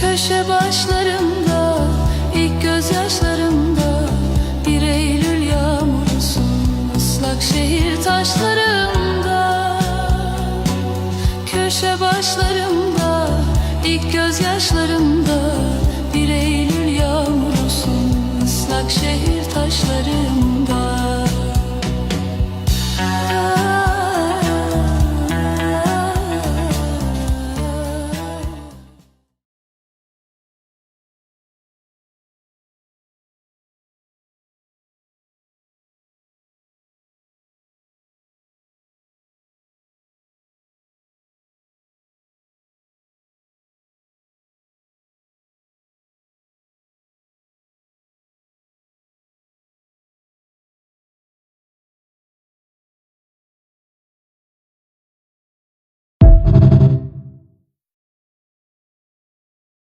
Köşe başlarımda ilk gözyaşlarımda Bir Eylül yağmurusun ıslak şehir taşlarımda Köşe başlarımda ilk gözyaşlarımda Bir Eylül yağmurusun ıslak şehir taşlarımda